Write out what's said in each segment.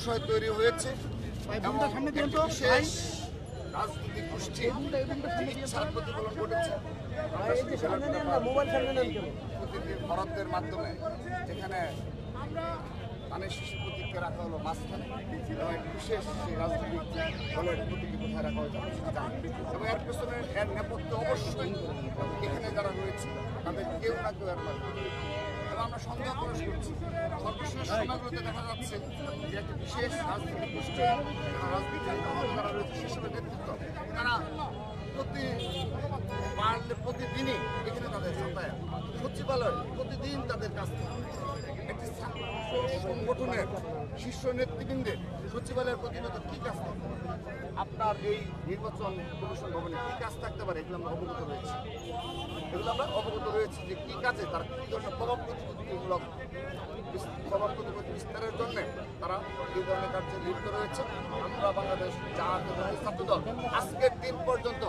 সংশয় তৈরি হয়েছে। বিশেষ রাজনৈতিক ইচ্ছার প্রতিফলন ঘটেছে বরাদ্দের মাধ্যমে যেখানে ধানের শিশু প্রতীককে রাখা হলো মাঝখানে। বিশেষ সেই রাজনৈতিক দলের প্রতীককে কোথায় রাখা হয়েছে এবং এর পেছনে এর নেপথ্যে অবশ্যই এখানে যারা রয়েছে তাদের কেউ না কেউ এর এবং আমরা সন্দেহ প্রকাশ করছি। দেখা যাচ্ছে যে একটা বিশেষ রাজনৈতিক গোষ্ঠী, যারা রাজনীতির যারা রয়েছে প্রতি পারলে প্রতিদিনই এখানে তাদের যাতায়াত। সচিবালয় প্রতিদিন তাদের কাছ থেকে একটি সংগঠনের শীর্ষ নেতৃবৃন্দের সচিবালয়ের প্রতিনিয়ত কি কাজ থাকে? আপনার এই নির্বাচন কমিশন ভবনে কি কাজ থাকতে পারে? এগুলো আমরা অবগত রয়েছি। এগুলো আমরা অবগত রয়েছি যে কি কাজে তারা কি ধরনের প্রভাব প্রতিপত্তিমূলক প্রভাব প্রতিপত্তি বিস্তারের জন্য তারা এই ধরনের কার্যে লিপ্ত রয়েছে। আমরা বাংলাদেশ জাতীয় ছাত্রদল, আজকের দিন পর্যন্ত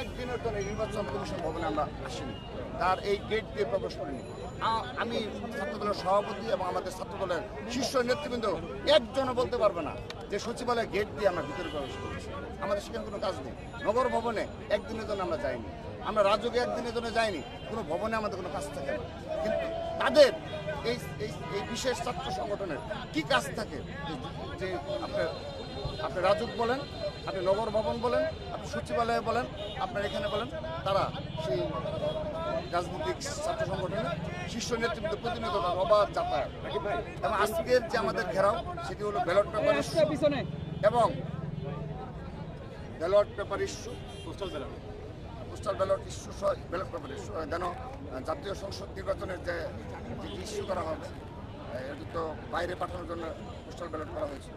একদিনের জন্য নির্বাচন কমিশন ভবনে আমরা আসিনি। তার এই গেট দিয়ে প্রবেশ করিনি। আমি ছাত্রদলের সভাপতি এবং আমাদের ছাত্রদলের শীর্ষ নেতৃবৃন্দ একজনও বলতে পারবে না যে সচিবালয় গেট দিয়ে আমরা ভিতরে প্রবেশ করেছি। আমাদের সেখানে কোনো কাজ নেই। নগর ভবনে একদিনের জন্য আমরা যাইনি। আমরা রাজযোগে একদিনের জন্য যাইনি। কোনো ভবনে আমাদের কোনো কাজ থাকে না। কিন্তু তাদের এই এই বিশেষ ছাত্র সংগঠনের কি কাজ থাকে? যে আপনার আপনি রাজুক বলেন, আপনি নগর ভবন বলেন, আপনি সচিবালয়ে বলেন, আপনার এখানে বলেন, তারা সেই রাজনৈতিক ছাত্র সংগঠনের শীর্ষ নেতৃত্ব প্রতিনিয়ত অবাধ যাতায়াত। এবং আজকের যে আমাদের ঘেরাও সেটি হলো ব্যালট পেপার ইস্যু পিছনে। এবং ballot paper issue postal ballot postal ballot issue সহ ব্যালট পেপার ইস্যু যেন জাতীয় সংসদ নির্বাচনের যে ইস্যু করা হবে এটি তো বাইরে পাঠানোর জন্য পোস্টাল ব্যালট করা হয়েছে।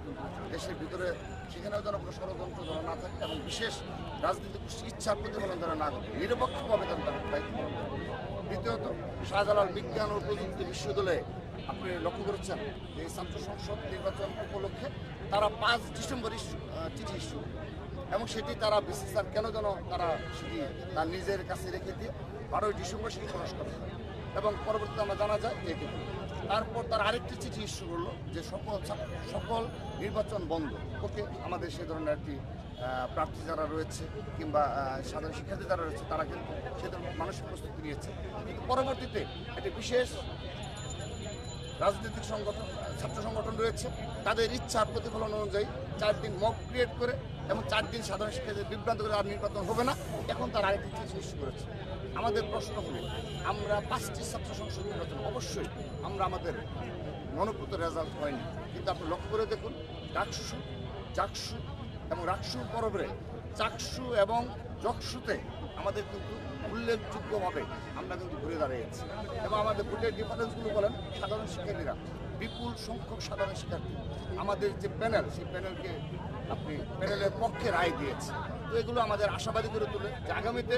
দেশের ভিতরে সেখানেও যেন কোনো ষড়যন্ত্র যেন না থাকে এবং বিশেষ রাজনৈতিক ইচ্ছার প্রতিফলন যেন না ঘটে। নিরপেক্ষভাবে যেন তাদের দায়িত্ব পালন করে। দ্বিতীয়ত, শাহজালাল বিজ্ঞান ও প্রযুক্তি বিশ্ববিদ্যালয়ে আপনি লক্ষ্য করেছেন যে ছাত্র সংসদ নির্বাচন উপলক্ষে তারা পাঁচ ডিসেম্বর চিঠি ইস্যু এবং সেটি তারা বিসিসার কেন যেন তারা সেটি তার নিজের কাছে রেখে দিয়ে বারোই ডিসেম্বর সেটি প্রকাশ করে। এবং পরবর্তীতে আমরা জানা যায় যে তারপর তার আরেকটি চিঠি ইস্যু করল যে সকল সকল নির্বাচন বন্ধ। ওকে, আমাদের সে ধরনের একটি প্রার্থী যারা রয়েছে কিংবা সাধারণ শিক্ষার্থী যারা রয়েছে, তারা কিন্তু সে ধরনের মানসিক প্রস্তুতি নিয়েছে। কিন্তু পরবর্তীতে একটি বিশেষ রাজনৈতিক সংগঠন, ছাত্র সংগঠন রয়েছে। তাদের ইচ্ছার প্রতিফলন অনুযায়ী চার দিন মক ক্রিয়েট করে এবং চার দিন সাধারণ শিক্ষার্থীদের বিভ্রান্ত করে আর নির্বাচন হবে না। এখন তার আরেকটি চিঠি ইস্যু করেছে। আমাদের প্রশ্ন হলো, আমরা পাঁচটি ছাত্র সংসদ নির্বাচন, অবশ্যই আমরা আমাদের মনোপুত রেজাল্ট হয়নি। কিন্তু আপনি লক্ষ্য করে দেখুন, ডাকসু জাকসু এবং রাকসু পরবে চাকসু এবং জকসুতে আমাদের কিন্তু উল্লেখযোগ্যভাবে আমরা কিন্তু ঘুরে দাঁড়িয়েছি। এবং আমাদের ভোটের ডিফারেন্সগুলো বলেন, সাধারণ শিক্ষার্থীরা, বিপুল সংখ্যক সাধারণ শিক্ষার্থী। আমাদের যে প্যানেল সেই প্যানেলকে আপনি প্যানেলের পক্ষে রায় দিয়েছে তো এগুলো আমাদের আশাবাদী করে তোলে যে আগামীতে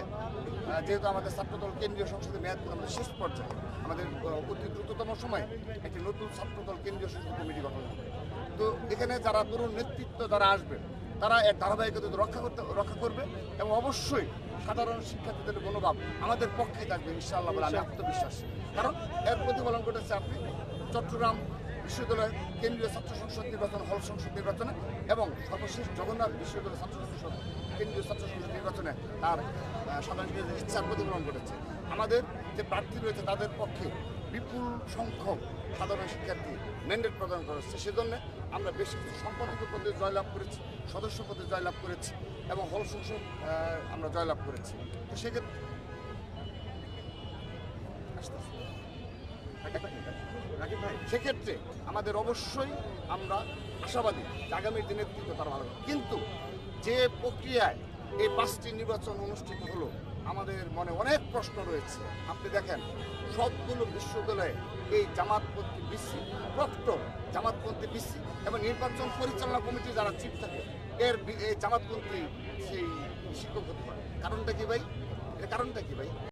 যেহেতু আমাদের ছাত্রদল কেন্দ্রীয় সংসদের মেয়াদ আমাদের শেষ পর্যায়ে আমাদের অতি দ্রুততম সময় একটি নতুন ছাত্রদল কেন্দ্রীয় সংসদ কমিটি গঠন হবে। তো এখানে যারা তরুণ নেতৃত্ব যারা আসবে তারা এর ধারাবাহিকতা রক্ষা করতে রক্ষা করবে এবং অবশ্যই সাধারণ শিক্ষার্থীদের মনোভাব আমাদের পক্ষে থাকবে ইনশাআল্লাহ বলে আমি আত্মবিশ্বাস। কারণ এর প্রতিফলন ঘটেছে আপনি চট্টগ্রাম বিশ্ববিদ্যালয়, কেন্দ্রীয় ছাত্র সংসদ নির্বাচন, হল সংসদ নির্বাচনে এবং সর্বশেষ জগন্নাথ বিশ্ববিদ্যালয় ছাত্র সংসদ, কেন্দ্রীয় ছাত্র সংসদ নির্বাচনে তার সাধারণ ইচ্ছার প্রতিফলন ঘটেছে। আমাদের যে প্রার্থী রয়েছে তাদের পক্ষে বিপুল সংখ্যক সাধারণ শিক্ষার্থী ম্যান্ডেট প্রদান করেছে সেজন্য আমরা বেশ কিছু সম্পাদক পদে জয়লাভ করেছি, সদস্য পদে জয়লাভ করেছি এবং হল সংসদ আমরা জয়লাভ করেছি। তো সেক্ষেত্রে সেক্ষেত্রে আমাদের অবশ্যই আমরা আশাবাদী আগামী দিনের কিন্তু তারা ভালো কিন্তু যে প্রক্রিয়ায় এই পাঁচটি নির্বাচন অনুষ্ঠিত হলো, আমাদের মনে অনেক প্রশ্ন রয়েছে। আপনি দেখেন, সবগুলো বিশ্ববিদ্যালয়ে এই জামাতপন্থী বিসি প্রক্টর জামাতপন্থী বিসি এবং নির্বাচন পরিচালনা কমিটি যারা চিফ থাকে, এর এই জামাতপন্থী সেই শিক্ষক হতে পারে। কারণটা কি ভাই? এর কারণটা কি ভাই?